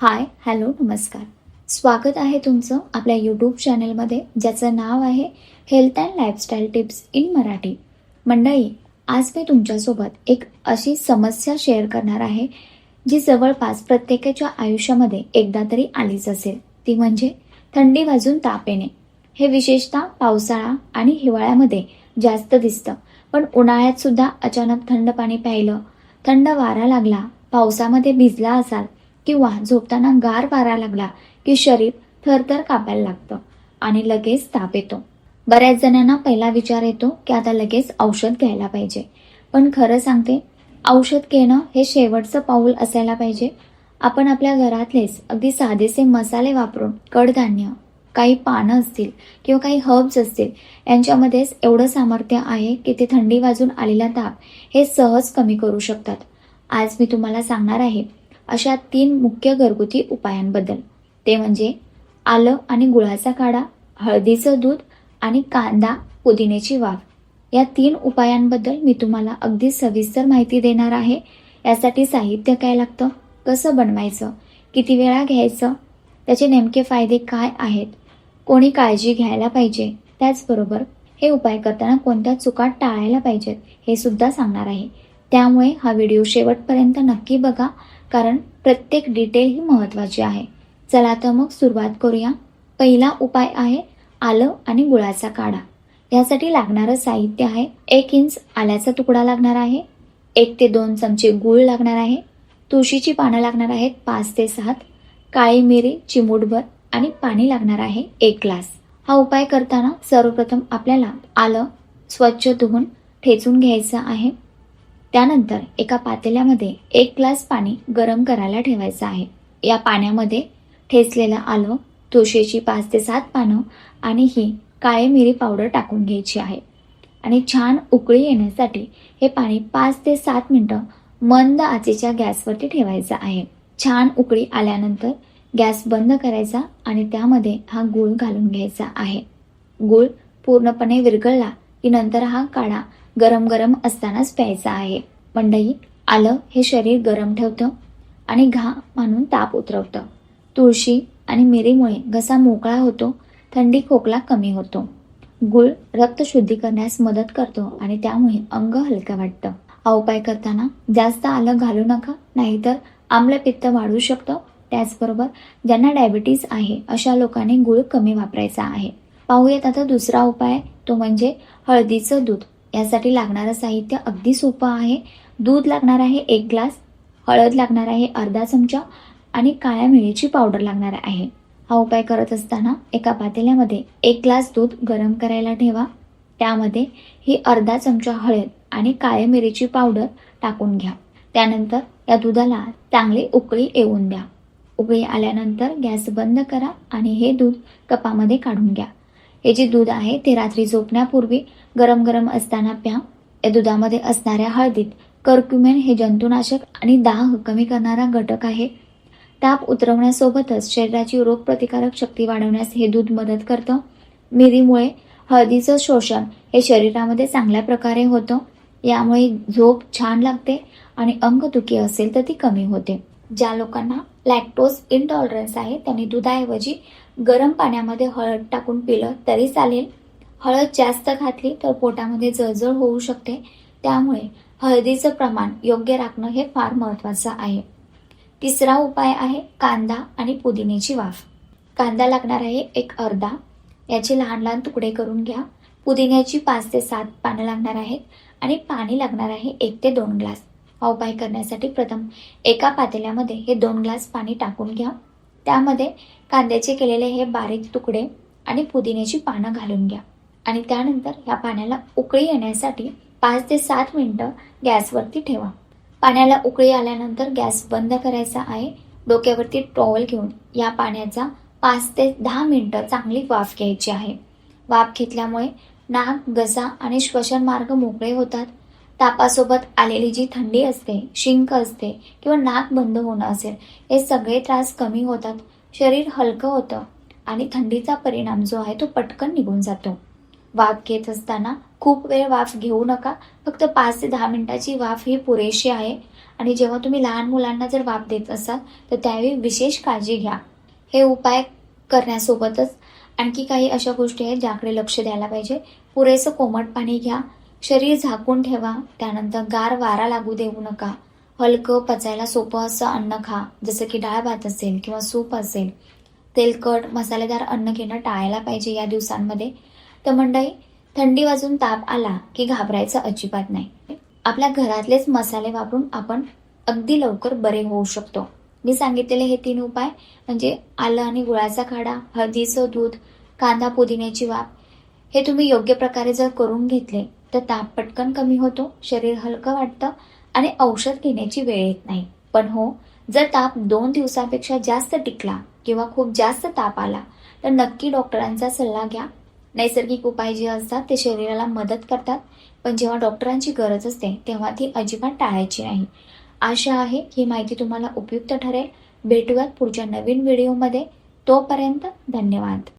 Hi hello नमस्कार. स्वागत आहे तुमचं आपल्या यूट्यूब चॅनलमध्ये ज्याचं नाव आहे health and lifestyle tips in Marathi मंडळी आज मी तुमच्यासोबत एक अशी समस्या शेअर करणार आहे जी जवळपास प्रत्येकाच्या आयुष्यामध्ये एकदा तरी आलीच असेल. ती म्हणजे थंडी वाजून ताप येणे. हे विशेषतः पावसाळा आणि हिवाळ्यामध्ये जास्त दिसतं. पण उन्हाळ्यात सुद्धा अचानक थंड पाणी प्यायलं थंड वारा लागला पावसामध्ये भिजला असाल किंवा झोपताना गार वारा लागला की शरीर थरथर कापायला लागतं आणि लगेच ताप येतो. बऱ्याच जणांना पहिला विचार येतो की आता लगेच औषध घ्यायला पाहिजे. पण खरं सांगते औषध घेणं हे शेवटचं पाऊल असायला पाहिजे. आपण आपल्या घरातलेच अगदी साधेसे मसाले वापरून कडधान्य काही पानं असतील किंवा काही हर्ब्स असतील यांच्यामध्येच एवढं सामर्थ्य आहे की ते थंडी वाजून आलेला ताप हे सहज कमी करू शकतात. आज मी तुम्हाला सांगणार आहे अशा तीन मुख्य घरगुती उपायांबद्दल. ते म्हणजे आलं आणि गुळाचा काढा हळदीचं दूध आणि कांदा पुदिन्याची वाफ. या तीन उपायांबद्दल मी तुम्हाला अगदी सविस्तर माहिती देणार आहे. यासाठी साहित्य काय लागतं? कसं बनवायचं? किती वेळा घ्यायचं? त्याचे नेमके फायदे काय आहेत? कोणी काळजी घ्यायला पाहिजे? त्याचबरोबर हे उपाय करताना कोणत्या चुका टाळायला पाहिजेत? हे सुद्धा सांगणार आहे. त्यामुळे हा व्हिडिओ शेवटपर्यंत नक्की बघा कारण प्रत्येक डिटेल ही महत्त्वाची आहे. चला तर मग सुरुवात करूया. पहिला उपाय आहे आलं आणि गुळाचा काढा. यासाठी लागणारं साहित्य आहे एक इंच आल्याचा तुकडा लागणार आहे एक ते दोन चमचे गूळ लागणार आहे तुळशीची पानं लागणार आहेत पाच ते सात काळी मिरी चिमूटभर आणि पाणी लागणार आहे एक ग्लास. हा उपाय करताना सर्वप्रथम आपल्याला आलं स्वच्छ धुवून ठेचून घ्यायचं आहे. त्यानंतर एका पातेल्यामध्ये एक ग्लास पाणी गरम करायला ठेवायचं आहे. या पाण्यामध्ये ठेचलेलं आलं तुळशीची पाच ते सात पानं आणि ही काळी मिरी पावडर टाकून घ्यायची आहे. आणि छान उकळी येण्यासाठी हे पाणी पाच ते सात मिनटं मंद आचेच्या गॅसवरती ठेवायचं आहे. छान उकळी आल्यानंतर गॅस बंद करायचा आणि त्यामध्ये हा गूळ घालून घ्यायचा आहे. गूळ पूर्णपणे विरघळला की नंतर हा काढा गरम गरम असतानाच प्यायचा आहे. मंडई आलं हे शरीर गरम ठेवतं आणि घा मानून ताप उतरवतं. तुळशी आणि मिरीमुळे घसा मोकळा होतो थंडी खोकला कमी होतो. गुळ रक्त शुद्धी करण्यास मदत करतो आणि त्यामुळे अंग हलकं वाटतं. हा उपाय करताना जास्त आलं घालू नका नाहीतर आम्लपित्त वाढू शकतं. त्याचबरोबर ज्यांना डायबिटीज आहे अशा लोकांनी गुळ कमी वापरायचा आहे. पाहूयात आता दुसरा उपाय तो म्हणजे हळदीचं दूध. यासाठी लागणारं साहित्य अगदी सोपं आहे. दूध लागणार आहे एक ग्लास हळद लागणार आहे अर्धा चमचा आणि काळ्या मिरीची पावडर लागणार आहे. हा उपाय करत असताना एका पातेल्यामध्ये एक ग्लास दूध गरम करायला ठेवा. त्यामध्ये ही अर्धा चमचा हळद आणि काळ्या मिरीची पावडर टाकून घ्या. त्यानंतर या दुधाला चांगली उकळी येऊन द्या. उकळी आल्यानंतर गॅस बंद करा आणि हे दूध कपामध्ये काढून घ्या. हे जे दूध आहे ते रात्री झोपण्यापूर्वी गरम गरम असताना प्या. या दुधामध्ये असणाऱ्या हळदीत कर्क्युमेन हे जंतुनाशक आणि दाह कमी करणारा घटक आहे. ताप उतरवण्यासोबतच शरीराची रोगप्रतिकारक शक्ती वाढवण्यास हे दूध मदत करतं. मिरीमुळे हळदीचं शोषण हे शरीरामध्ये चांगल्या प्रकारे होतं. यामुळे झोप छान लागते आणि अंगदुखी असेल तर ती कमी होते. ज्या लोकांना लॅक्टोज इंटॉलरन्स आहे त्यांनी दुधाऐवजी गरम पाण्यामध्ये हळद टाकून पिलं तरी चालेल. हळद जास्त घातली तर पोटामध्ये जळजळ होऊ शकते. त्यामुळे हळदीचं प्रमाण योग्य राखणं हे फार महत्त्वाचं आहे. तिसरा उपाय आहे कांदा आणि पुदिन्याची वाफ. कांदा लागणार आहे एक अर्धा. याचे लहान लहान तुकडे करून घ्या. पुदिन्याची पाच ते सात पानं लागणार आहेत आणि पाणी लागणार आहे एक ते दोन ग्लास. हा उपाय करण्यासाठी प्रथम एका पातेल्यामध्ये हे दोन ग्लास पाणी टाकून घ्या. त्यामध्ये कांद्याचे केलेले हे बारीक तुकडे आणि पुदिन्याची पानं घालून घ्या. आणि त्यानंतर या पाण्याला उकळी येण्यासाठी पाच ते सात मिनटं गॅसवरती ठेवा. पाण्याला उकळी आल्यानंतर गॅस बंद करायचा आहे. डोक्यावरती टॉवल घेऊन या पाण्याचा पाच ते दहा मिनटं चांगली वाफ घ्यायची आहे. वाफ घेतल्यामुळे नाक गजा आणि श्वसन मार्ग मोकळे होतात. तापासोबत आलेली जी थंडी असते शिंक असते किंवा नाक बंद होणं असेल हे सगळे त्रास कमी होतात शरीर हलकं होतं आणि थंडीचा परिणाम जो आहे तो पटकन निघून जातो. वाफ घेत असताना खूप वेळ वाफ घेऊ नका फक्त पाच ते दहा मिनिटाची वाफ ही पुरेशी आहे आणि जेव्हा तुम्ही लहान मुलांना जर वाफ देत असाल तर त्यावेळी विशेष काळजी घ्या. हे उपाय करण्यासोबतच आणखी काही अशा गोष्टी आहेत ज्याकडे लक्ष द्यायला पाहिजे. पुरेसं कोमट पाणी घ्या शरीर झाकून ठेवा त्यानंतर गार वारा लागू देऊ नका. हलकं पचायला सोपं असं अन्न खा जसं की डाळ भात असेल किंवा सूप असेल. तेलकट मसालेदार अन्न घेणं टाळायला पाहिजे या दिवसांमध्ये. तर मंडळी थंडी वाजून ताप आला की घाबरायचं अजिबात नाही. आपल्या घरातलेच मसाले वापरून आपण अगदी लवकर बरे होऊ शकतो. मी सांगितलेले हे तीन उपाय म्हणजे आलं आणि गुळाचा खाडा हळदीचं दूध कांदा पुदिन्याची वाफ. हे तुम्ही योग्य प्रकारे जर करून घेतले तर ताप पटकन कमी होतो शरीर हलकं वाटतं आणि औषध घेण्याची वेळ येत नाही. पण हो जर ताप दोन दिवसापेक्षा जास्त टिकला किंवा खूप जास्त ताप आला तर नक्की डॉक्टरांचा सल्ला घ्या. नैसर्गिक उपाय जे असतात ते शरीराला मदत करतात पण जेव्हा डॉक्टरांची गरज असते तेव्हा ती अजिबात टाळायची नाही. आशा आहे ही माहिती तुम्हाला उपयुक्त ठरेल. भेटूयात पुढच्या नवीन व्हिडिओमध्ये. तोपर्यंत धन्यवाद.